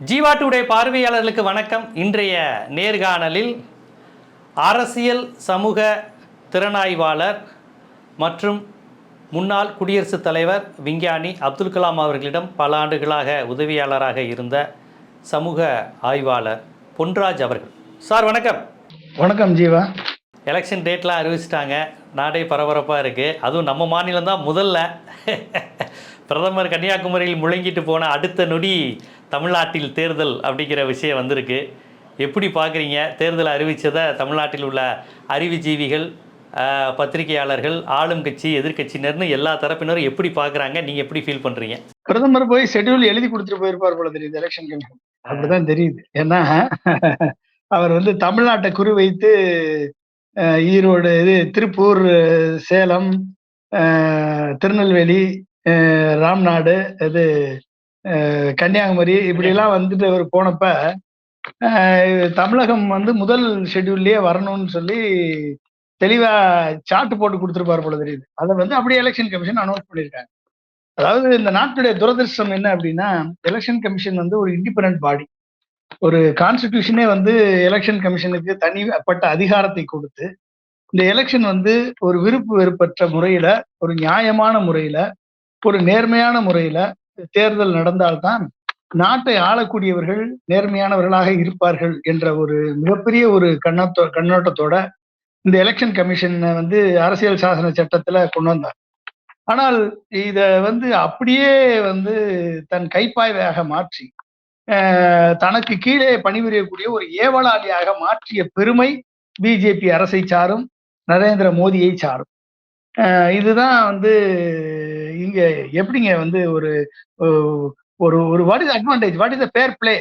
Jeeva today பார்வையாளர்களுக்கு வணக்கம். இன்றைய நேர்காணலில் அரசியல் சமூக திறனாய்வாளர் மற்றும் முன்னாள் குடியரசுத் தலைவர் விஞ்ஞானி அப்துல் கலாம் அவர்களிடம் பல ஆண்டுகளாக உதவியாளராக இருந்த சமூக ஆய்வாளர் பொன்ராஜ் அவர்கள். சார் வணக்கம். வணக்கம் ஜீவா. எலெக்ஷன் டேட்லாம் அறிவிச்சிட்டாங்க. நாடே பரபரப்பாக இருக்குது அதுவும் நம்ம மாநிலம் தான் முதல்ல. பிரதமர் கன்னியாகுமரியில் முழங்கிட்டு போன அடுத்த நொடி தமிழ்நாட்டில் தேர்தல் அப்படிங்கிற விஷயம் வந்திருக்கு. எப்படி பார்க்குறீங்க? தேர்தல் அறிவித்ததை தமிழ்நாட்டில் உள்ள அறிவுஜீவிகள் ஆஹ், பத்திரிகையாளர்கள் ஆளும் கட்சி எதிர்கட்சியினர்னு எல்லா தரப்பினரும் எப்படி பார்க்குறாங்க? நீங்கள் எப்படி ஃபீல் பண்ணுறீங்க பிரதமர் போய் ஷெட்யூல் எழுதி கொடுத்துட்டு போயிருப்பார் போல தெரியுது எலெக்ஷன் கமிஷன் அப்படிதான் தெரியுது. ஏன்னா அவர் வந்து தமிழ்நாட்டை குறிவைத்து வைத்து ஈரோடு இது திருப்பூர் சேலம் திருநெல்வேலி ராம்நாடு இது கன்னியாகுமரி இப்படி எல்லாம் வந்துட்டு அவர் போனப்ப தமிழகம் வந்து முதல் ஷெட்யூல்லயே வரணும்னு சொல்லி தெளிவா சார்ட் போட்டு கொடுத்துருப்பார் போல தெரியுது. அதை வந்து அப்படியே எலெக்ஷன் கமிஷன் அனௌன்ஸ் பண்ணியிருக்காங்க. அதாவது இந்த நாட்டுடைய துரதிருஷ்டம் என்ன அப்படின்னா எலெக்ஷன் கமிஷன் வந்து ஒரு இண்டிபெண்ட் பாடி ஒரு கான்ஸ்டிடியூஷனே வந்து எலெக்ஷன் கமிஷனுக்கு தனிப்பட்ட அதிகாரத்தை கொடுத்து இந்த எலெக்ஷன் வந்து ஒரு விருப்பு வெறுப்பற்ற முறையில ஒரு நியாயமான முறையில ஒரு நேர்மையான முறையில தேர்தல் நடந்தால்தான் நாட்டை ஆளக்கூடியவர்கள் நேர்மையானவர்களாக இருப்பார்கள் என்ற ஒரு மிகப்பெரிய ஒரு கண்ணத்தோ கண்ணோட்டத்தோட இந்த எலெக்ஷன் கமிஷனை வந்து அரசியல் சாசன சட்டத்துல கொண்டு வந்தார். ஆனால் இத வந்து அப்படியே வந்து தன் கைப்பாய்வையாக மாற்றி தனக்கு கீழே பணிபுரியக்கூடிய ஒரு ஏவலாளியாக மாற்றிய பெருமை பிஜேபி அரசை சாரும் நரேந்திர மோடியை சாரும். இதுதான் வந்து இங்க எப்படிங்க வந்து ஒரு ஒரு ஒரு what is advantage what is fair play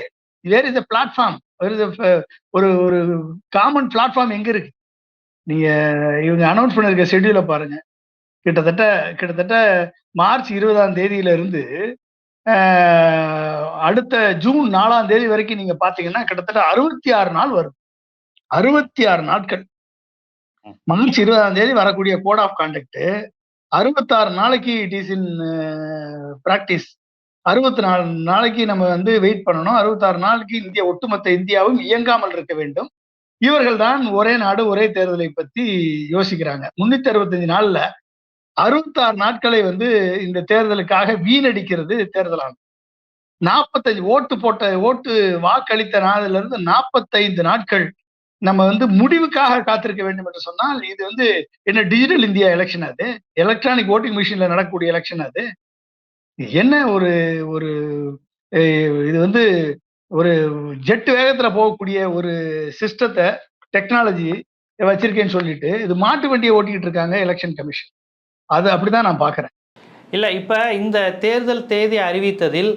where is platform ஒரு ஒரு காமன் பிளாட்ஃபார்ம் எங்க இருக்கு? நீங்க இவங்க அனௌன்ஸ் பண்ணிருக்க ஷெட்யூலை பாருங்க. கிட்டத்தட்ட கிட்டத்தட்ட மார்ச் இருபதாம் தேதியில இருந்து அடுத்த ஜூன் நாலாம் தேதி வரைக்கும் நீங்க பாத்தீங்கன்னா கிட்டத்தட்ட அறுபத்தி ஆறு நாள் வரும். அறுபத்தி ஆறு நாட்கள் மார்ச் இருபதாம் தேதி வரக்கூடிய கோட் ஆஃப் கான்டக்ட் அறுபத்தாறு நாளைக்கு it is in practice uh, அறுபத்தி நாலு நாளைக்கு நம்ம வந்து வெயிட் பண்ணணும். அறுபத்தாறு நாளைக்கு இந்திய ஒட்டுமொத்த இந்தியாவும் இயங்காமல் இருக்க வேண்டும். இவர்கள் தான் ஒரே நாடு ஒரே தேர்தலை பத்தி யோசிக்கிறாங்க. முன்னூத்தி அறுபத்தஞ்சு நாள்ல அறுபத்தாறு நாட்களை வந்து இந்த தேர்தலுக்காக வீணடிக்கிறது தேர்தல் ஆணையம் நாற்பத்தஞ்சு ஓட்டு போட்ட ஓட்டு வாக்களித்த நாளிலிருந்து நாற்பத்தைந்து நாட்கள் நம்ம வந்து முடிவுக்காக காத்திருக்க வேண்டும் என்று சொன்னால் இது வந்து என்ன டிஜிட்டல் இந்தியா எலெக்ஷன் அது? எலக்ட்ரானிக் ஓட்டிங் மிஷின்ல நடக்கக்கூடிய எலெக்ஷன் அது? என்ன ஒரு ஒரு இது வந்து ஒரு ஜெட் வேகத்துல போகக்கூடிய ஒரு சிஸ்டத்தை டெக்னாலஜி வச்சிருக்கேன்னு சொல்லிட்டு இது மாட்டு வண்டியை ஓட்டிக்கிட்டு இருக்காங்க எலெக்ஷன் கமிஷன் அது அப்படிதான் நான் பாக்குறேன் இல்லை இப்போ இந்த தேர்தல் தேதி அறிவித்ததில்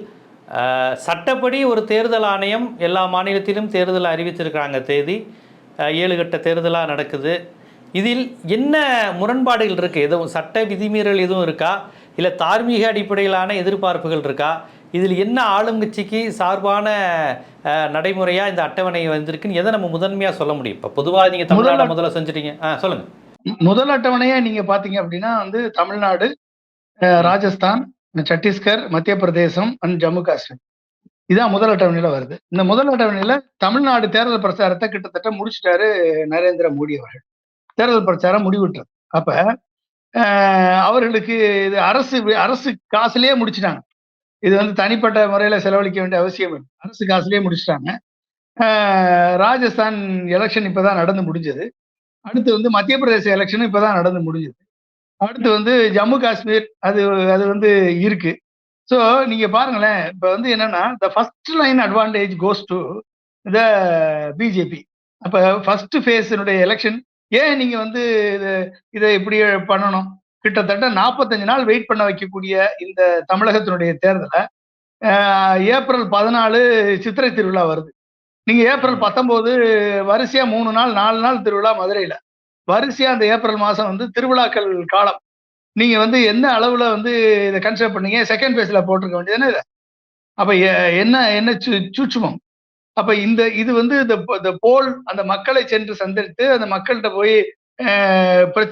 சட்டப்படி ஒரு தேர்தல் ஆணையம் எல்லா மாநிலத்திலும் தேர்தல் அறிவித்திருக்கிறாங்க தேதி. ஏழு கட்ட தேர்தலாக நடக்குது. இதில் என்ன முரண்பாடுகள் இருக்குது எதுவும் சட்ட விதிமீறல் எதுவும் இருக்கா? இல்லை தார்மீக அடிப்படையிலான எதிர்பார்ப்புகள் இருக்கா? இதில் என்ன ஆளுங்கட்சிக்கு சார்பான அஹ், நடைமுறையா இந்த அட்டவணை வந்திருக்குன்னு எதை நம்ம முதன்மையாக சொல்ல முடியும்? இப்போ பொதுவாக நீங்கள் தமிழ்நாடு முதல்ல- செஞ்சுட்டீங்க. ஆ சொல்லுங்கள் முதல் அட்டவணையை நீங்க பாத்தீங்க அப்படின்னா வந்து தமிழ்நாடு ராஜஸ்தான் சத்தீஸ்கர் மத்திய பிரதேசம் அண்ட் ஜம்மு காஷ்மீர். இதான் முதல் அட்டவணையில வருது. இந்த முதல் அட்டவணையில தமிழ்நாடு தேர்தல் பிரச்சாரத்தை கிட்டத்தட்ட முடிச்சிட்டாரு நரேந்திர மோடி அவர்கள். தேர்தல் பிரச்சாரம் முடிவிட்டது அப்ப அவர்களுக்கு இது அரசு அரசு காசுலயே முடிச்சிட்டாங்க. இது வந்து தனிப்பட்ட முறையில செலவழிக்க வேண்டிய அவசியம் இல்லை. அரசு காசுலயே முடிச்சிட்டாங்க. ராஜஸ்தான் எலெக்ஷன் இப்பதான் நடந்து முடிஞ்சது. அடுத்து வந்து மத்திய பிரதேச எலெக்ஷன் இப்பதான் நடந்து முடிஞ்சது. அடுத்து வந்து ஜம்மு காஷ்மீர் அது அது வந்து இருக்கு. ஸோ நீங்க பாருங்களேன் இப்போ வந்து என்னன்னா the first line advantage goes to the BJP அப்போ ஃபர்ஸ்ட் ஃபேஸினுடைய எலெக்ஷன் ஏன் நீங்க வந்து இதை இதை இப்படி பண்ணணும்? கிட்டத்தட்ட நாற்பத்தஞ்சு நாள் வெயிட் பண்ண வைக்கக்கூடிய இந்த தமிழகத்தினுடைய தேர்தலை ஏப்ரல் பதினாலு சித்திரை திருவிழா வருது. நீங்க ஏப்ரல் பத்தொன்பது வரிசையா மூணு நாள் நாலு நாள் திருவிழா மதுரையில. வரிசையா அந்த ஏப்ரல் மாசம் வந்து திருவிழாக்கள் காலம். நீங்க வந்து என்ன அளவுல வந்து இதை கன்சிடர் பண்ணீங்க? செகண்ட் பேஸ்ல போட்டிருக்க வேண்டியதுன்னு இதை? அப்ப என்ன என்ன சு- சூட்சுமம்? அப்ப இந்த இது வந்து இந்த போல் அந்த மக்களை சென்று சந்தித்து அந்த மக்கள்கிட்ட போய்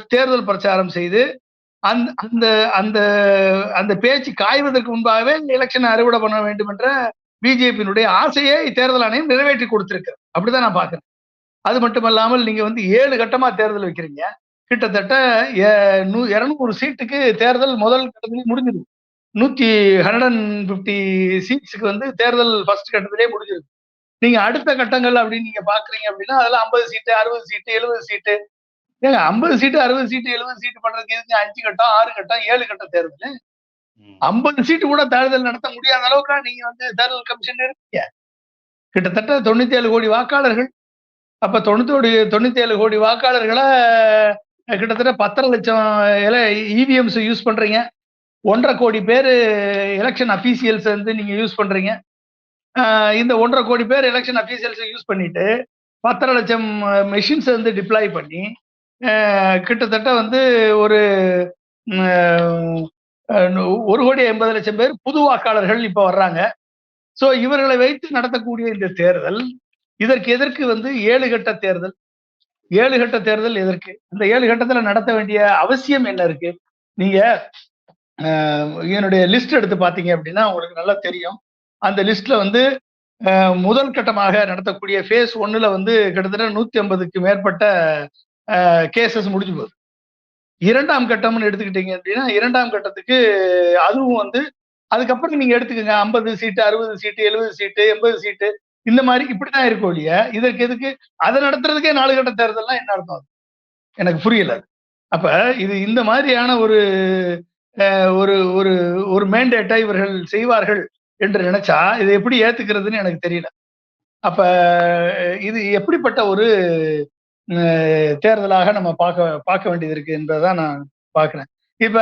தேர்தல் பிரச்சாரம் செய்து அந்த அந்த அந்த அந்த பேச்சு காய்வதற்கு முன்பாகவே எலெக்ஷனை அறுவடை பண்ண வேண்டும் என்ற பிஜேபியினுடைய ஆசையை தேர்தல் ஆணையம் நிறைவேற்றி கொடுத்திருக்கு அப்படிதான் நான் பாக்குறேன் அது மட்டும் இல்லாமல் நீங்க வந்து ஏழு கட்டமா தேர்தல் வைக்கிறீங்க. கிட்டத்தட்ட இருநூறு சீட்டுக்கு தேர்தல் முதல் கட்டத்திலே முடிஞ்சிருக்கு. நூத்தி ஹண்ட்ரட் அண்ட் பிப்டி சீட்ஸுக்கு வந்து தேர்தல் ஃபர்ஸ்ட் கட்டத்திலே முடிஞ்சிருக்கு. நீங்க அடுத்த கட்டங்கள் அப்படின்னு நீங்க பாக்குறீங்க அப்படின்னா அதுல ஐம்பது சீட்டு அறுபது சீட்டு எழுபது சீட்டு. ஏங்க ஐம்பது சீட்டு அறுபது சீட்டு எழுபது சீட்டு பண்றதுக்கு எதுக்கு அஞ்சு கட்டம் ஆறு கட்டம் ஏழு கட்ட தேர்தல்? ஐம்பது சீட்டு கூட தேர்தல் நடத்த முடியாத அளவுக்கு நீங்க வந்து தேர்தல் கமிஷன் இருக்கீங்க. கிட்டத்தட்ட தொண்ணூத்தி ஏழு கோடி வாக்காளர்கள். அப்ப தொண்ணூத்தி தொண்ணூத்தி ஏழு கோடி வாக்காளர்களை கிட்டத்தட்ட பத்தரை லட்சம் இவிஎம்ஸ் யூஸ் பண்றீங்க. ஒன்றரை கோடி பேர் எலெக்ஷன் அஃபீஷியல்ஸ் வந்து நீங்க யூஸ் பண்றீங்க. இந்த ஒன்றரை கோடி பேர் எலெக்ஷன் அபிஷியல்ஸ் யூஸ் பண்ணிட்டு பத்தரை லட்சம் மெஷின்ஸ் வந்து டிப்ளாய் பண்ணி கிட்டத்தட்ட வந்து ஒரு ஒரு கோடி எண்பது லட்சம் பேர் புது வாக்காளர்கள் இப்போ வர்றாங்க. ஸோ இவர்களை வைத்து நடத்தக்கூடிய இந்த தேர்தல் இதற்கு எதற்கு வந்து ஏழு கட்ட தேர்தல் ஏழு கட்ட தேர்தல் எதற்கு? அந்த ஏழு கட்டத்துல நடத்த வேண்டிய அவசியம் என்ன இருக்கு? நீங்க என்னுடைய லிஸ்ட் எடுத்து பாத்தீங்க அப்படின்னா உங்களுக்கு நல்லா தெரியும். அந்த லிஸ்ட்ல வந்து முதல் கட்டமாக நடத்தக்கூடிய ஃபேஸ் ஒன்னுல வந்து கிட்டத்தட்ட நூத்தி ஐம்பதுக்கு மேற்பட்ட கேசஸ் முடிஞ்சு போகுது. இரண்டாம் கட்டம்னு எடுத்துக்கிட்டீங்க அப்படின்னா இரண்டாம் கட்டத்துக்கு அதுவும் வந்து அதுக்கப்புறம் நீங்க எடுத்துக்கோங்க ஐம்பது சீட்டு அறுபது சீட்டு எழுபது சீட்டு எண்பது சீட்டு இந்த மாதிரி இப்படிதான் இருக்கும் ஒழிய இதற்கு எதுக்கு? அதை நடத்துறதுக்கே நாலு கட்ட தேர்தல்லாம் என்ன அர்த்தம் எனக்கு புரியல. அப்ப இது இந்த மாதிரியான ஒரு அஹ், ஒரு ஒரு ஒரு மேண்டேட்டை இவர்கள் செய்வார்கள் என்று நினைச்சா இதை எப்படி ஏத்துக்கிறதுன்னு எனக்கு தெரியல. அப்ப இது எப்படிப்பட்ட ஒரு அஹ், தேர்தலாக நம்ம பார்க்க பார்க்க வேண்டியது இருக்கு என்பதான் நான் பார்க்கிறேன். இப்ப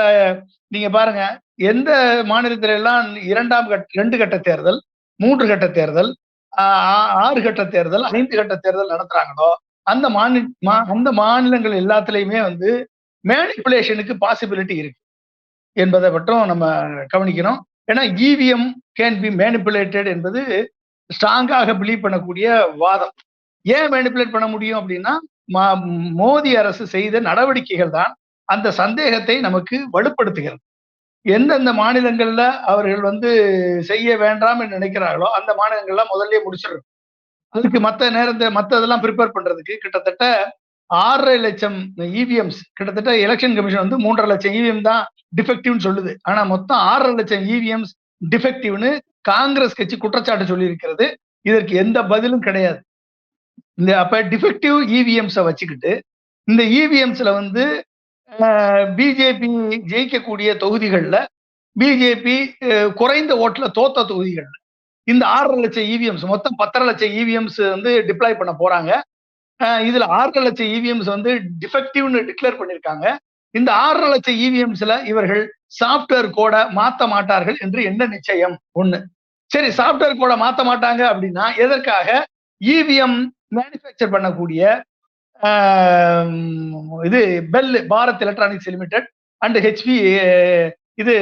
நீங்க பாருங்க எந்த மாநிலத்தில எல்லாம் இரண்டாம் கட்ட ரெண்டு கட்ட தேர்தல் மூன்று கட்ட தேர்தல் ஆறு கட்ட தேர்தல் ஐந்து கட்ட தேர்தல் நடத்துறாங்களோ அந்த மாநில மா- அந்த மாநிலங்கள் எல்லாத்துலயுமே வந்து மேனிப்புலேஷனுக்கு பாசிபிலிட்டி இருக்கு என்பதை மட்டும் நம்ம கவனிக்கணும். ஏன்னா இவிஎம் கேன் பி மேனிப்புலேட்டட் என்பது ஸ்ட்ராங்காக பிலீவ் பண்ணக்கூடிய வாதம். ஏன் மேனிப்புலேட் பண்ண முடியும் அப்படின்னா மா- மோடி அரசு செய்த நடவடிக்கைகள் தான் அந்த சந்தேகத்தை நமக்கு வலுப்படுத்துகிறது. எந்தெந்த மாநிலங்கள்ல அவர்கள் வந்து செய்ய வேண்டாம் என்று நினைக்கிறார்களோ அந்த மாநிலங்கள்லாம் முதல்ல முடிச்சிடணும். அதுக்கு மத்த நேரத்தை மற்றதெல்லாம் ப்ரிப்பேர் பண்றதுக்கு கிட்டத்தட்ட ஆறரை லட்சம் இவிஎம்ஸ் கிட்டத்தட்ட எலெக்ஷன் கமிஷன் வந்து மூன்றரை லட்சம் இவிஎம் தான் டிஃபெக்டிவ்னு சொல்லுது. ஆனா மொத்தம் ஆறரை லட்சம் இவிஎம்ஸ் டிஃபெக்டிவ்னு காங்கிரஸ் கட்சி குற்றச்சாட்டு சொல்லி இருக்கிறது இதற்கு எந்த பதிலும் கிடையாது. இந்த அப்ப டிஃபெக்டிவ் இவிஎம்ஸை வச்சுக்கிட்டு இந்த இவிஎம்ஸ்ல வந்து பிஜேபி ஜெயிக்கக்கூடிய தொகுதிகள்ல பிஜேபி குறைந்த ஓட்டுல தோத்த தொகுதிகள்ல. இந்த ஆறரை லட்சம் இவிஎம்ஸ் மொத்தம் பத்தரை லட்சம் இவிஎம்ஸ் வந்து டிப்ளாய் பண்ண போறாங்க. அஹ் இதுல ஆறரை லட்சம் இவிஎம்ஸ் வந்து டிஃபெக்டிவ்னு டிக்ளேர் பண்ணிருக்காங்க. இந்த ஆறரை லட்சம் இவிஎம்ஸ்ல இவர்கள் சாஃப்ட்வேர் கோட மாத்த மாட்டார்கள் என்று என்ன நிச்சயம்? ஒண்ணு. சரி சாஃப்ட்வேர் கோட மாத்த மாட்டாங்க அப்படின்னா எதற்காக? இவிஎம் மேனுஃபேக்சர் பண்ணக்கூடிய இது BEL Bharat Electronics Limited and HP இது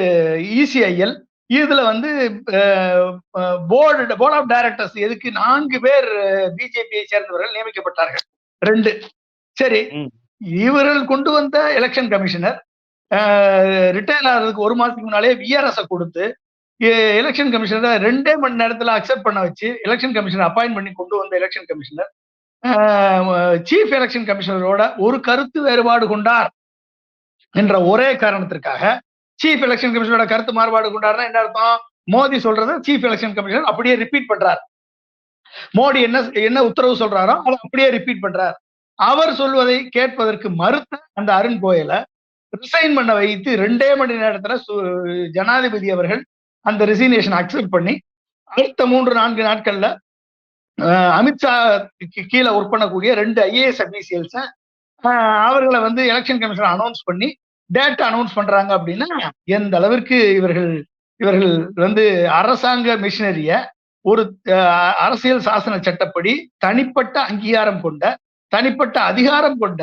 இசிஐஎல் இதுல வந்து போர்டு போர்ட் ஆஃப் டைரக்டர்ஸ் எதுக்கு நான்கு பேர் பிஜேபியை சேர்ந்தவர்கள் நியமிக்கப்பட்டார்கள். ரெண்டு. சரி. இவர்கள் கொண்டு வந்த எலெக்ஷன் கமிஷனர் ரிட்டையர் ஆகிறதுக்கு ஒரு மாசத்துக்கு முன்னாலே விஆர்எஸ் கொடுத்து எலெக்ஷன் கமிஷனரை ரெண்டே மணி நேரத்துல அக்செப்ட் பண்ண வச்சு எலெக்ஷன் கமிஷனர் அப்பாயின்ட் பண்ணி கொண்டு வந்த எலெக்ஷன் கமிஷனர் சீஃப் எலெக்ஷன் கமிஷனரோட ஒரு கருத்து வேறுபாடு கொண்டார் என்ற ஒரே காரணத்திற்காக சீஃப் எலெக்ஷன் கமிஷனரோட கருத்து மாறுபாடு கொண்டார்னா என்ன அர்த்தம்? மோடி சொல்றத சீஃப் எலெக்ஷன் கமிஷனர் அப்படியே ரிப்பீட் பண்றார். மோடி என்ன என்ன உத்தரவு சொல்றாரோ அதை அப்படியே ரிப்பீட் பண்றார். அவர் சொல்வதை கேட்பதற்கு மறுத்த அந்த அருண் கோயலை ரிசைன் பண்ண வைத்து ரெண்டே மணி நேரத்துல சு- ஜனாதிபதி அவர்கள் அந்த ரிசைனேஷன் அக்செப்ட் பண்ணி அடுத்த மூன்று நான்கு நாட்கள்ல அமித்ஷா கீழே ஒர்க் பண்ணக்கூடிய ரெண்டு ஐஏஎஸ் அபிஷியல்ஸ அவர்களை வந்து எலெக்ஷன் கமிஷன் அனௌன்ஸ் பண்ணி டேட்டா அனௌன்ஸ் பண்றாங்க அப்படின்னா எந்த அளவிற்கு இவர்கள் இவர்கள் வந்து அரசாங்க மிஷினரிய ஒரு அரசியல் சாசன சட்டப்படி தனிப்பட்ட அங்கீகாரம் கொண்ட தனிப்பட்ட அதிகாரம் கொண்ட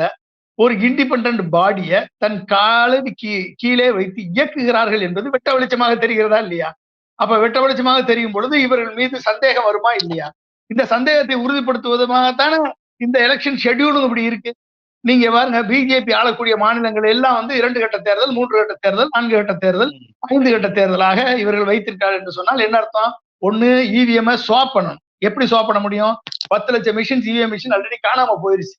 ஒரு இண்டிபெண்ட் பாடிய தன் காலடி கீ கீழே வைத்து இயக்குகிறார்கள் என்பது வெட்ட வெளிச்சமாக தெரிகிறதா இல்லையா? அப்ப வெட்ட வெளிச்சமாக தெரியும் பொழுது இவர்கள் மீது சந்தேகம் வருமா இல்லையா? இந்த சந்தேகத்தை உறுதிப்படுத்துவதுமாகத்தானே இந்த எலெக்ஷன் ஷெட்யூலும் இப்படி இருக்கு. நீங்க பாருங்க பிஜேபி ஆளக்கூடிய மாநிலங்கள் எல்லாம் வந்து இரண்டு கட்ட தேர்தல் மூன்று கட்ட தேர்தல் நான்கு கட்ட தேர்தல் ஐந்து கட்ட தேர்தலாக இவர்கள் வைத்திருக்கார்கள் என்று சொன்னால் என்ன அர்த்தம்? ஒண்ணு இவிஎம் ஸ்வாப் பண்ணணும். எப்படி ஸ்வாப் பண்ண முடியும்? பத்து லட்சம் மிஷின்ஸ் இவிஎம் மிஷின் ஆல்ரெடி காணாம போயிருச்சு.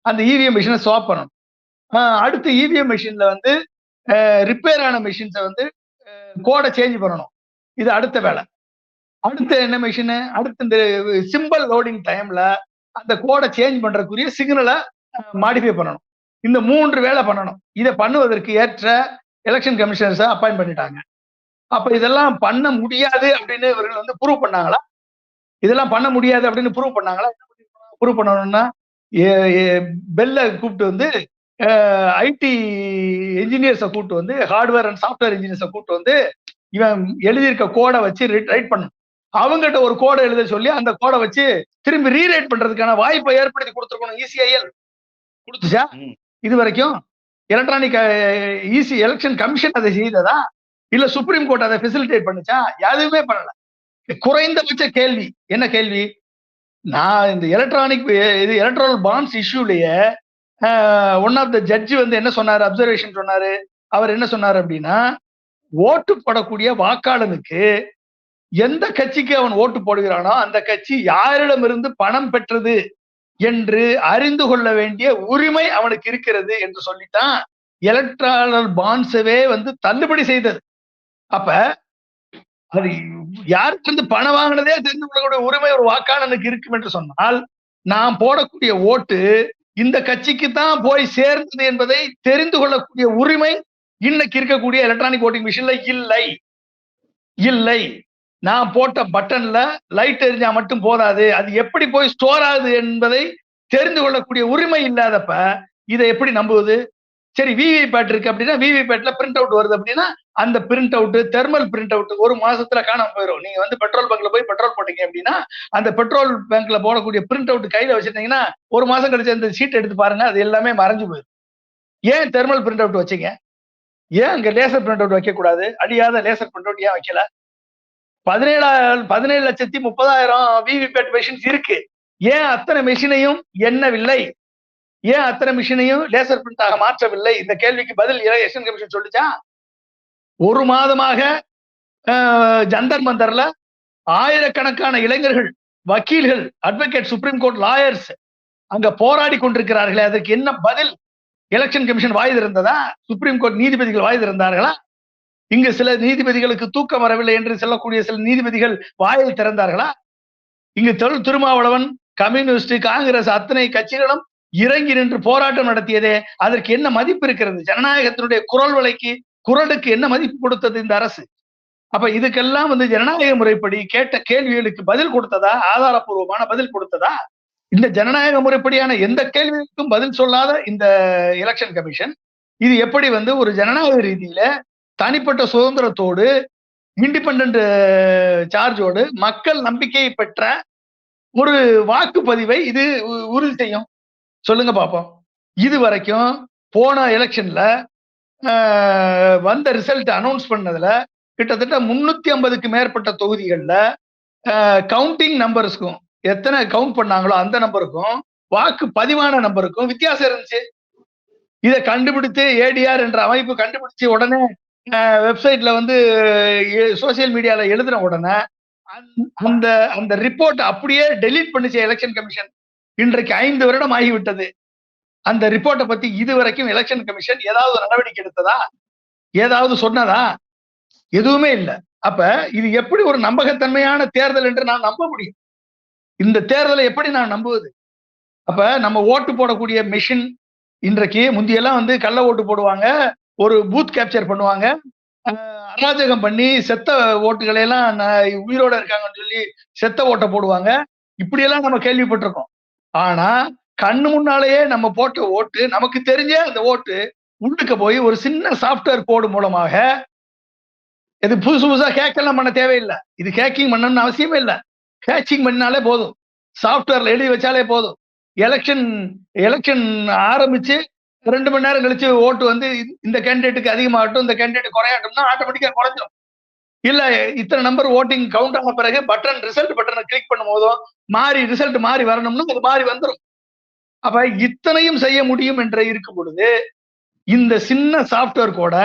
அந்த இவிஎம் மிஷினை ஸ்வாப் பண்ணணும். ஆஹ் அடுத்து இவிஎம் மிஷின்ல வந்து ரிப்பேர் ஆன மிஷின்ஸை வந்து கோடை சேஞ்ச் பண்ணணும். இது அடுத்த வேலை. அடுத்த என்ன மிஷினு அடுத்த இந்த சிம்பிள் லோடிங் டைம்ல அந்த கோடை சேஞ்ச் பண்றதுக்குரிய சிக்னலை மாடிஃபை பண்ணணும். இந்த மூன்று வேலை பண்ணணும். இதை பண்ணுவதற்கு ஏற்ற எலெக்ஷன் கமிஷனர்ஸை அப்பாயிண்ட் பண்ணிட்டாங்க. அப்ப இதெல்லாம் பண்ண முடியாது அப்படின்னு இவர்கள் வந்து ப்ரூவ் பண்ணாங்களா? இதெல்லாம் பண்ண முடியாது அப்படின்னு ப்ரூவ் பண்ணாங்களா? ப்ரூவ் பண்ணணும்னா பெல்ல கூப்பிட்டு வந்து ஐடி இன்ஜினியர்ஸை கூப்பிட்டு வந்து ஹார்ட்வேர் அண்ட் சாஃப்ட்வேர் இன்ஜினியர்ஸை கூப்பிட்டு வந்து இவன் எழுதியிருக்க கோடை வச்சு ரைட் பண்ணும் அவங்ககிட்ட ஒரு கோடை எழுத சொல்லி அந்த கோடை வச்சு திரும்பி ரீரைட் பண்றதுக்கான வாய்ப்பை ஏற்படுத்தி கொடுத்துருக்கணும் E இசிஐஎல் கொடுத்துச்சா? ம். இது வரைக்கும் எலக்ட்ரானிக் ஈசி எலெக்ஷன் கமிஷன் அதை செய்ததா? இல்ல சுப்ரீம் கோர்ட் அதை ஃபெசிலிட்டேட் பண்ணுச்சா? எதுவுமே பண்ணல. குறைந்தபட்ச கேள்வி. என்ன கேள்வி? நான் இந்த எலக்ட்ரானிக் இது எலக்ட்ரல் பாண்ட்ஸ் இஷ்யூலயே ஒன் ஆஃப் த ஜட்ஜி வந்து என்ன சொன்னாரு? அப்சர்வேஷன் சொன்னாரு. அவர் என்ன சொன்னாரு அப்படின்னா ஓட்டு போடக்கூடிய வாக்காளனுக்கு எந்த கட்சிக்கு அவன் ஓட்டு போடுகிறானோ அந்த கட்சி யாரிடமிருந்து பணம் பெற்றது என்று அறிந்து கொள்ள வேண்டிய உரிமை அவனுக்கு இருக்கிறது என்று சொல்லிட்டான் எலக்ட்ரானல் பாண்ட்ஸவே வந்து தள்ளுபடி செய்தது. அப்ப அது யாருக்கு வந்து பணம் வாங்கினதே தெரிந்து கொள்ளக்கூடிய உரிமை ஒரு வாக்காளனுக்கு இருக்கும் என்று சொன்னால் நாம் போடக்கூடிய ஓட்டு இந்த கட்சிக்கு தான் போய் சேர்ந்தது என்பதை தெரிந்து கொள்ளக்கூடிய உரிமை இன்னைக்கு இருக்கக்கூடிய எலக்ட்ரானிக் ஓட்டிங் மிஷின்ல இல்லை. இல்லை. நான் போட்ட பட்டன்ல லைட் எரிஞ்சா மட்டும் போதாது. அது எப்படி போய் ஸ்டோர் ஆகுது என்பதை தெரிந்து கொள்ளக்கூடிய உரிமை இல்லாதப்ப இதை எப்படி நம்புவது? சரி விவி பேட் இருக்கு அப்படின்னா விவிபேட்ல பிரிண்ட் அவுட் வருது அப்படின்னா அந்த print out thermal print out ஒரு மாசத்துல காணாம போயிடும் நீங்க வந்து பெட்ரோல் பங்க்ல போய் பெட்ரோல் போட்டீங்க அப்படின்னா அந்த பெட்ரோல் பேங்க்ல போடக்கூடிய பிரிண்ட் அவுட் கையில வச்சிருந்தீங்கன்னா ஒரு மாசம் கழிச்சு அந்த சீட் எடுத்து பாருங்க அது எல்லாமே மறைஞ்சு போயிடும் ஏன் தெர்மல் பிரிண்ட் அவுட் வச்சீங்க? ஏன் அங்க லேசர் பிரிண்ட் அவுட் வைக்க கூடாது அடியாத லேசர் பிரிண்ட் அவுட் ஏன் வைக்கல? பதினேழாயிரம் பதினேழு லட்சத்தி முப்பதாயிரம் விவிபேட் மெஷின்ஸ் இருக்கு. ஏன் அத்தனை மிஷினையும் எண்ணவில்லை? ஏன் அத்தனை மிஷினையும் லேசர் பிரிண்டாக மாற்றவில்லை? இந்த கேள்விக்கு பதில் எலெக்ஷன் கமிஷன் சொல்லுச்சா? ஒரு மாதமாக ஜந்தர் மந்தர்ல ஆயிரக்கணக்கான இளைஞர்கள் வக்கீல்கள் அட்வொகேட் சுப்ரீம் கோர்ட் லாயர்ஸ் அங்க போராடி கொண்டிருக்கிறார்களே அதற்கு என்ன பதில்? எலெக்ஷன் கமிஷன் வாய் இருந்ததா சுப்ரீம் கோர்ட் நீதிபதிகள் வாய் இருந்தார்களா இங்கு சில நீதிபதிகளுக்கு தூக்கம் வரவில்லை என்று சொல்லக்கூடிய சில நீதிபதிகள் வாயில் திறந்தார்களா? இங்கு தொழில் திருமாவளவன் கம்யூனிஸ்ட் காங்கிரஸ் அத்தனை கட்சிகளும் இறங்கி நின்று போராட்டம் நடத்தியதே அதற்கு என்ன மதிப்பு இருக்கிறது? ஜனநாயகத்தினுடைய குரல் விலைக்கு குரலுக்கு என்ன மதிப்பு கொடுத்தது இந்த அரசு? அப்ப இதுக்கெல்லாம் வந்து ஜனநாயக முறைப்படி கேட்ட கேள்விகளுக்கு பதில் கொடுத்ததா? ஆதாரப்பூர்வமான பதில் கொடுத்ததா? இந்த ஜனநாயக முறைப்படியான எந்த கேள்விக்கும் பதில் சொல்லாத இந்த எலெக்ஷன் கமிஷன் இது எப்படி வந்து ஒரு ஜனநாயக ரீதியில தனிப்பட்ட சுதந்திரத்தோடு இண்டிபெண்ட் சார்ஜோடு மக்கள் நம்பிக்கையை பெற்ற ஒரு வாக்குப்பதிவை இது உறுதி செய்யும். சொல்லுங்க பார்ப்போம் இது வரைக்கும் போன எலெக்ஷன்ல வந்த ரிசல்ட் அனௌன்ஸ் பண்ணதுல கிட்டத்தட்ட முன்னூத்தி ஐம்பதுக்கு மேற்பட்ட தொகுதிகளில் கவுண்டிங் நம்பர்ஸ்க்கும் எத்தனை கவுண்ட் பண்ணாங்களோ அந்த நம்பருக்கும் வாக்கு பதிவான நம்பருக்கும் வித்தியாசம் இருந்துச்சு. இதை கண்டுபிடித்து ஏடிஆர் என்ற அமைப்பு கண்டுபிடிச்சு உடனே வெப்சைட்ல வந்து சோசியல் மீடியால எழுதின உடனே அந்த- அந்த அந்த ரிப்போர்ட் அப்படியே டெலீட் பண்ணிச்சு எலெக்ஷன் கமிஷன் இன்றைக்கு ஐந்து வருடம் ஆகிவிட்டது. அந்த ரிப்போர்ட்டை பத்தி இதுவரைக்கும் எலெக்ஷன் கமிஷன் ஏதாவது நடவடிக்கை எடுத்ததா? ஏதாவது சொன்னதா? எதுவுமே இல்லை. அப்ப இது எப்படி ஒரு நம்பகத்தன்மையான தேர்தல் என்று நான் நம்ப முடியும்? இந்த தேர்தலை எப்படி நான் நம்புவது? அப்ப நம்ம ஓட்டு போடக்கூடிய மெஷின் இன்றைக்கு முந்தியெல்லாம் வந்து கள்ள ஓட்டு போடுவாங்க. ஒரு பூத் கேப்சர் பண்ணுவாங்க. அராஜகம் பண்ணி செத்த ஓட்டுகளை எல்லாம் உயிரோட இருக்காங்கன்னு சொல்லி செத்த ஓட்டை போடுவாங்க. இப்படியெல்லாம் நம்ம கேள்விப்பட்டிருக்கோம். ஆனா கண்ணு முன்னாலேயே நம்ம போட்ட ஓட்டு நமக்கு தெரிஞ்ச அந்த ஓட்டு உள்ளுக்க போய் ஒரு சின்ன சாஃப்ட்வேர் கோடு மூலமாக இது புதுசு புதுசா ஹேக்கெல்லாம் பண்ண தேவையில்லை. இது ஹேக்கிங் பண்ணணும்னு அவசியமே இல்லை. ஹேக்கிங் பண்ணாலே போதும். சாஃப்ட்வேர்ல எழுதி வச்சாலே போதும். எலெக்ஷன் எலெக்ஷன் ஆரம்பிச்சு ரெண்டு மணி நேரம் கழிச்சு ஓட்டு வந்து இந்த- கேண்டிடேட்டுக்கு அதிகமாகட்டும் இந்த கேண்டிடேட் குறையாட்டும்னா ஆட்டோமேட்டிக்காக குறைஞ்சிடும் இல்ல இத்தனை நம்பர் ஓட்டிங் கவுண்ட் ஆன பிறகு பட்டன் ரிசல்ட் பட்டனை கிளிக் பண்ணும் போதும் மாறி ரிசல்ட் மாறி வரணும்னா அது மாறி வந்துடும் அப்ப இத்தனையும் செய்ய முடியும் என்று இருக்கும் பொழுது இந்த சின்ன சாஃப்ட்வேர் கூட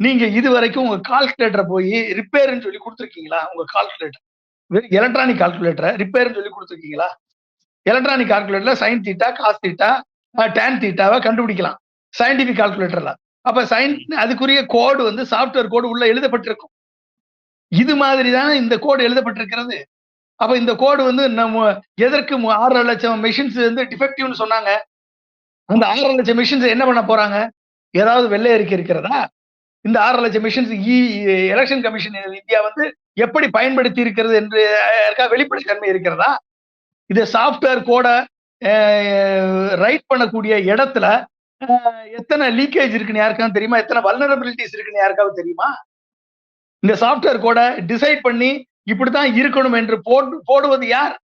நீங்க இது வரைக்கும் உங்க கால்குலேட்டரை போய் ரிப்பேர்னு சொல்லி கொடுத்துருக்கீங்களா? உங்க கால்குலேட்டர் வெறும் எலக்ட்ரானிக் கால்குலேட்டரை ரிப்பேர்னு சொல்லி கொடுத்துருக்கீங்களா? Electronic கால்குலேட்டர்ல sine theta cos theta tan தீட்டாவை கண்டுபிடிக்கலாம். சயின்டிபிக் கால்குலேட்டர்ல அப்ப சயின் அதுக்குரிய கோடு வந்து சாஃப்ட்வேர் கோடு உள்ள எழுதப்பட்டிருக்கும். இது மாதிரி தானே இந்த கோடு எழுதப்பட்டிருக்கிறது. அப்ப இந்த கோடு வந்து நம்ம எதற்கு ஆறரை லட்சம் மிஷின்ஸ் வந்து டிஃபெக்டிவ்னு சொன்னாங்க? அந்த ஆறரை லட்சம் மிஷின்ஸ் என்ன பண்ண போறாங்க? ஏதாவது வெள்ளை அறிக்கை இருக்கிறதா? இந்த ஆறரை லட்சம் மிஷின்ஸ் எலெக்ஷன் கமிஷன் இந்தியா வந்து எப்படி பயன்படுத்தி இருக்கிறது என்று வெளிப்படைத்தன்மை இருக்கிறதா? இது சாஃப்ட்வேர் கோட ரைட் பண்ணக்கூடிய இடத்துல எத்தனை லீக்கேஜ் இருக்குன்னு யாருக்காவது தெரியுமா? எத்தனை வல்னரபிலிட்டிஸ் இருக்குன்னு யாருக்காவது தெரியுமா? இந்த சாஃப்ட்வேர் கூட டிசைட் பண்ணி இப்படித்தான் இருக்கணும் என்று போட்டு போடுவது யார்?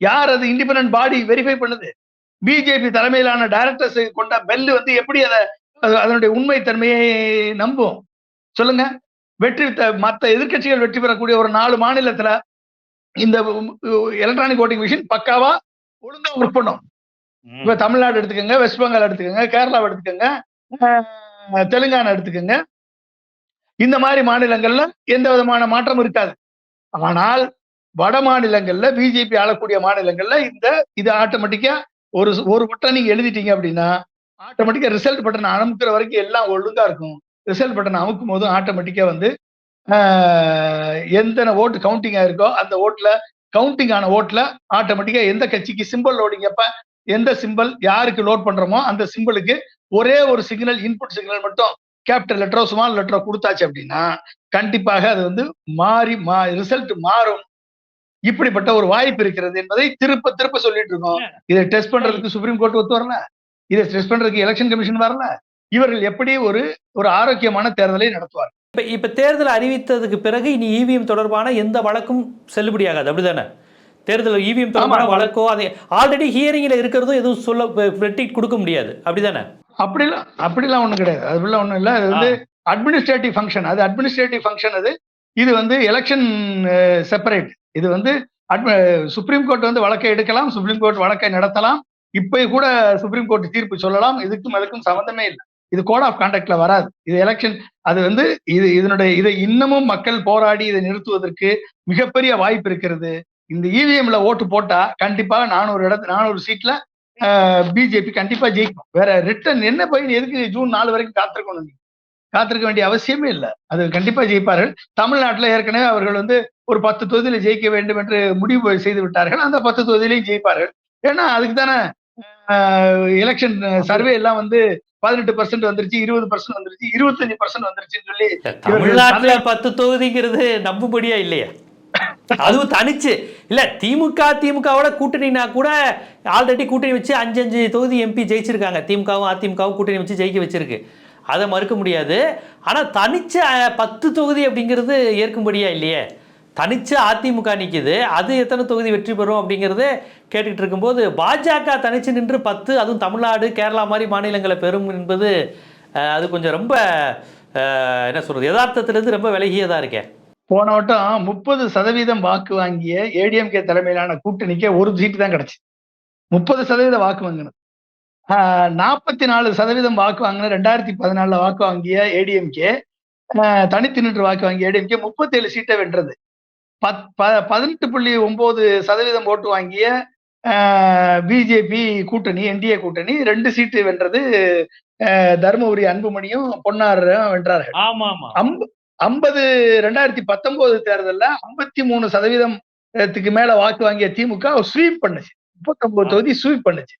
யார் அது இண்டிபெண்ட் பாடி வெரிஃபை பண்ணுது? பிஜேபி தலைமையிலான டைரக்டர்ஸ் கொண்ட பெல் வந்து எப்படி அதை அதனுடைய உண்மை தன்மையை நம்பும்? சொல்லுங்க. வெற்றி மற்ற மத்த வெற்றி பெறக்கூடிய ஒரு நாலு மாநிலத்துல இந்த எலக்ட்ரானிக் ஓட்டிங் மிஷின் பக்காவா ஒழுங்கா ஒர்க் பண்ணும் இப்ப தமிழ்நாடு எடுத்துக்கோங்க வெஸ்ட் பெங்கால் எடுத்துக்கோங்க கேரளாவை எடுத்துக்கோங்க தெலுங்கானா எடுத்துக்கோங்க. இந்த மாதிரி மாநிலங்கள்ல எந்த விதமான மாற்றம் இருக்காது. ஆனால் வட மாநிலங்கள்ல பிஜேபி ஆளக்கூடிய மாநிலங்கள்ல இந்த இது ஆட்டோமேட்டிக்கா ஒரு ஒரு பட்டன் நீங்க எழுதிட்டீங்க அப்படின்னா ஆட்டோமேட்டிக்கா ரிசல்ட் பட்டன் அமுக்குற வரைக்கும் எல்லாம் ஒழுங்கா இருக்கும். ரிசல்ட் பட்டன் அமுக்கும் போதும் ஆட்டோமேட்டிக்கா வந்து ஆஹ், எந்தன ஓட்டு கவுண்டிங் ஆயிருக்கோ அந்த ஓட்டுல கவுண்டிங் ஆன ஓட்டுல ஆட்டோமேட்டிக்கா எந்த கட்சிக்கு சிம்பிள் லோடிங் எப்ப எந்த சிம்பிள் யாருக்கு லோட் பண்றோமோ அந்த சிம்பிளுக்கு ஒரே ஒரு சிக்னல் இன்புட் சிக்னல் மட்டும் கேபிட்டல் லெட்டரோ ஸ்மால் லெட்டரோ கொடுத்தாச்சு அப்படின்னா கண்டிப்பாக அது வந்து மாறி மா ரிசல்ட் மாறும். இப்படிப்பட்ட ஒரு வாய்ப்பு இருக்கிறது என்பதை திருப்ப திருப்ப சொல்லிட்டு இருக்கோம். இதை டெஸ்ட் பண்றதுக்கு சுப்ரீம் கோர்ட் ஒத்து வரல. இதை டெஸ்ட் பண்றதுக்கு எலெக்ஷன் கமிஷன் வரல. இவர்கள் எப்படி ஒரு ஒரு ஆரோக்கியமான தேர்தலை நடத்துவார் இப்போ இப்போ தேர்தல் அறிவித்ததுக்கு பிறகு இனி இவிஎம் தொடர்பான எந்த வழக்கும் செல்லுபடியாகாது. அப்படிதானே? தேர்தல் இவிஎம் தொடர்பான. வழக்கோ அது ஆல்ரெடி ஹியரிங்கில் இருக்கிறதும் எதுவும் சொல்ல வெட்டி கொடுக்க முடியாது. அப்படிதானே? அப்படிலாம் அப்படிலாம் ஒண்ணும் கிடையாது. அப்படிலாம் ஒண்ணும் இல்ல. அது வந்து அட்மினிஸ்ட்ரேட்டிவ் ஃபங்க்ஷன் அது அட்மினிஸ்ட்ரேட்டிவ் ஃபங்க்ஷன் அது. இது வந்து எலெக்ஷன் செப்பரேட் இது வந்து சுப்ரீம் கோர்ட் வந்து வழக்கை எடுக்கலாம் சுப்ரீம் கோர்ட் வழக்கை நடத்தலாம். இப்ப கூட சுப்ரீம் கோர்ட் தீர்ப்பு சொல்லலாம். இதுக்கும் அதுக்கும் சம்மந்தமே இல்லை. இது கோட் ஆஃப் கான்டாக்ட்ல வராது. இது எலெக்ஷன் அது வந்து இது இதனுடைய இதை இன்னமும் மக்கள் போராடி இதை நிறுத்துவதற்கு மிகப்பெரிய வாய்ப்பு இருக்கிறது. இந்த இவிஎம்ல ஓட்டு போட்டா கண்டிப்பா நானூறு இடத்து நானூறு சீட்ல பிஜேபி கண்டிப்பா ஜெயிக்கும். வேற ரிட்டர்ன் என்ன போய் எதுக்கு ஜூன் நாலு வரைக்கும் காத்திருக்கணும் நீங்க காத்திருக்க வேண்டிய அவசியமே இல்லை. அது கண்டிப்பா ஜெயிப்பார்கள். தமிழ்நாட்டில் ஏற்கனவே அவர்கள் வந்து ஒரு பத்து தொகுதியில ஜெயிக்க வேண்டும் என்று முடிவு செய்து விட்டார்கள். அந்த பத்து தொகுதியிலையும் ஜெயிப்பார்கள். ஏன்னா அதுக்கு தானே எலெக்ஷன் சர்வே எல்லாம் வந்து பதினெட்டு பர்சன்ட் வந்துருச்சு இருபது பர்சன்ட் வந்துருச்சு இருபத்தஞ்சு பர்சன்ட் வந்துருச்சுன்னு சொல்லி தமிழ்நாட்டுல பத்து தொகுதிங்கிறது நம்பும்படியா இல்லையா? அதுவும் தனிச்சு. இல்ல திமுக திமுகவோட கூட்டணினா கூட ஆல்ரெடி கூட்டணி வச்சு அஞ்சு அஞ்சு தொகுதி எம்பி ஜெயிச்சிருக்காங்க. திமுகவும் அதிமுகவும் கூட்டணி வச்சு ஜெயிக்க வச்சிருக்கு. அதை மறுக்க முடியாது. ஆனா தனிச்சு பத்து தொகுதி அப்படிங்கிறது ஏற்கும்படியா இல்லையே? தனிச்சு அதிமுக நிற்கிது அது எத்தனை தொகுதி வெற்றி பெறும் அப்படிங்கிறது கேட்டுக்கிட்டு இருக்கும்போது பாஜக தனிச்சு நின்று பத்து அதுவும் தமிழ்நாடு கேரளா மாதிரி மாநிலங்களை பெறும் என்பது அது கொஞ்சம் ரொம்ப என்ன சொல்றது யதார்த்தத்திலிருந்து ரொம்ப விலகியதா இருக்கேன் போன வட்டம் முப்பது சதவீதம் வாக்கு வாங்கிய ஏடிஎம்கே தலைமையிலான கூட்டணிக்கே ஒரு சீட்டு தான் கிடைச்சி. முப்பது சதவீத வாக்கு வாங்கினது. நாற்பத்தி நாலு சதவீதம் வாக்கு வாங்கின ரெண்டாயிரத்தி பதினாலுல வாக்கு வாங்கிய ஏடிஎம்கே தனித்து நின்று வாக்கு வாங்கிய ஏடிஎம்கே முப்பத்தேழு சீட்டை வென்றது. பத் ப- பதினெட்டு புள்ளி ஒன்பது சதவீதம் ஓட்டு வாங்கிய பிஜேபி கூட்டணி என்டிஏ கூட்டணி ரெண்டு சீட்டு வென்றது தருமபுரி அன்புமணியும் பொன்னாரும் வென்றார்கள். ஆமா ஆமா அம்ப- ஐம்பது ரெண்டாயிரத்தி பத்தொன்பது தேர்தல்ல ஐம்பத்தி மூணு சதவீதத்துக்கு மேல வாக்கு வாங்கிய திமுக ஸ்வீப் பண்ணுச்சு. முப்பத்தொன்பது தொகுதி ஸ்வீப் பண்ணுச்சு.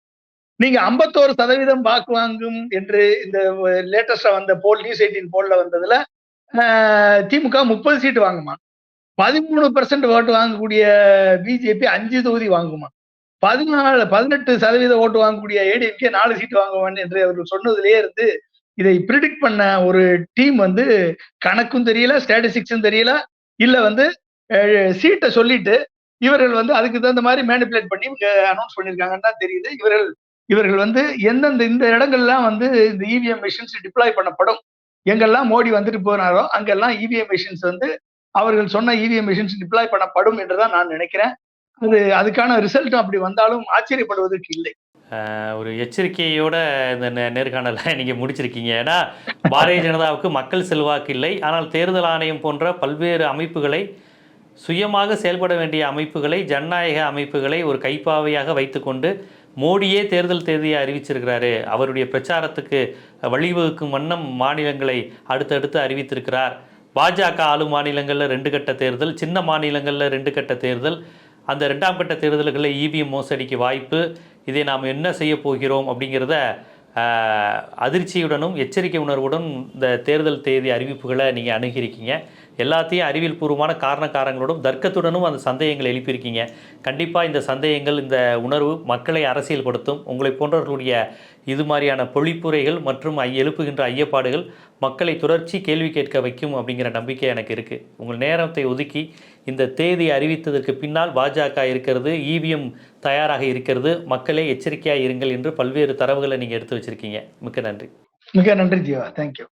நீங்க ஐம்பத்தோரு சதவீதம் வாக்கு வாங்கும் என்று இந்த லேட்டஸ்டா வந்த போல் நியூஸ் எயிட்டின் போல்ல வந்ததுல திமுக முப்பது சீட்டு வாங்குமா? பதிமூணு பெர்சன்ட் ஓட்டு வாங்கக்கூடிய பிஜேபி அஞ்சு தொகுதி வாங்குமா? பதினாலு பதினெட்டு சதவீத ஓட்டு வாங்கக்கூடிய ஏடிஎம்கே நாலு சீட்டு வாங்குவான் என்று அவர்கள் சொன்னதுலேயே இருந்து இதை ப்ரிடிக்ட் பண்ண ஒரு டீம் வந்து கணக்கும் தெரியல ஸ்டாட்டிஸ்டிக்ஸும் தெரியல இல்ல வந்து சீட்டை சொல்லிட்டு இவர்கள் வந்து அதுக்கு தகுந்த மாதிரி மேனிப்புலேட் பண்ணி அனௌன்ஸ் பண்ணியிருக்காங்கன்னு தான் தெரியுது. இவர்கள் இவர்கள் வந்து எந்தெந்த இந்த இடங்கள்லாம் வந்து இந்த இவிஎம் மிஷின்ஸ் டிப்ளாய் பண்ணப்படும்? எங்கெல்லாம் மோடி வந்துட்டு போனாரோ அங்கெல்லாம் இவிஎம் மிஷின்ஸ் வந்து அவர்கள் சொன்ன இவிஎம் மிஷின்ஸ் டிப்ளாய் பண்ணப்படும் என்றுதான் நான் நினைக்கிறேன். அது அதுக்கான ரிசல்ட் அப்படி வந்தாலும் ஆச்சரியப்படுவதற்கு இல்லை. ஒரு எச்சரிக்கையோட இந்த நே- நேர்காணலை நீங்கள் முடிச்சிருக்கீங்க. ஏன்னா பாரதிய ஜனதாவுக்கு மக்கள் செல்வாக்கு இல்லை. ஆனால் தேர்தல் ஆணையம் போன்ற பல்வேறு அமைப்புகளை சுயமாக செயல்பட வேண்டிய அமைப்புகளை ஜனநாயக அமைப்புகளை ஒரு கைப்பாவையாக வைத்துக்கொண்டு மோடியே தேர்தல் தேதியை அறிவிச்சிருக்கிறாரு. அவருடைய பிரச்சாரத்துக்கு வழிவகுக்கும் வண்ணம் மாநிலங்களை அடுத்தடுத்து அறிவித்திருக்கிறார். பாஜக ஆளும் மாநிலங்களில் ரெண்டு கட்ட தேர்தல் சின்ன மாநிலங்களில் ரெண்டு கட்ட தேர்தல். அந்த ரெண்டாம் கட்ட தேர்தல்களில் இவிஎம் மோசடிக்கு வாய்ப்பு. இதை நாம் என்ன செய்ய போகிறோம் அப்படிங்கிறத அதிர்ச்சியுடனும் எச்சரிக்கை உணர்வுடன் இந்த தேர்தல் தேதி அறிவிப்புகளை நீங்கள் அணுகியிருக்கீங்க. எல்லாத்தையும் அறிவியல் பூர்வமான காரண காரணங்களோடும் தர்க்கத்துடனும் அந்த சந்தேகங்களை எழுப்பியிருக்கீங்க. கண்டிப்பாக இந்த சந்தேகங்கள் இந்த உணர்வு மக்களை அரசியல்படுத்தும். உங்களை போன்றவர்களுடைய இது மாதிரியான பொழிப்புரைகள் மற்றும் ஐ எழுப்புகின்ற ஐயப்பாடுகள் மக்களை தொடர்ச்சி கேள்வி கேட்க வைக்கும் அப்படிங்கிற நம்பிக்கை எனக்கு இருக்குது உங்கள் நேரத்தை ஒதுக்கி இந்த தேதி அறிவித்ததற்கு பின்னால் பாஜக இருக்கிறது இவிஎம் தயாராக இருக்கிறது. மக்களே எச்சரிக்கையாக இருங்கள் என்று பல்வேறு தரவுகளை நீங்கள் எடுத்து வச்சிருக்கீங்க. மிக்க நன்றி. மிக நன்றி ஜீவா. தேங்க்யூ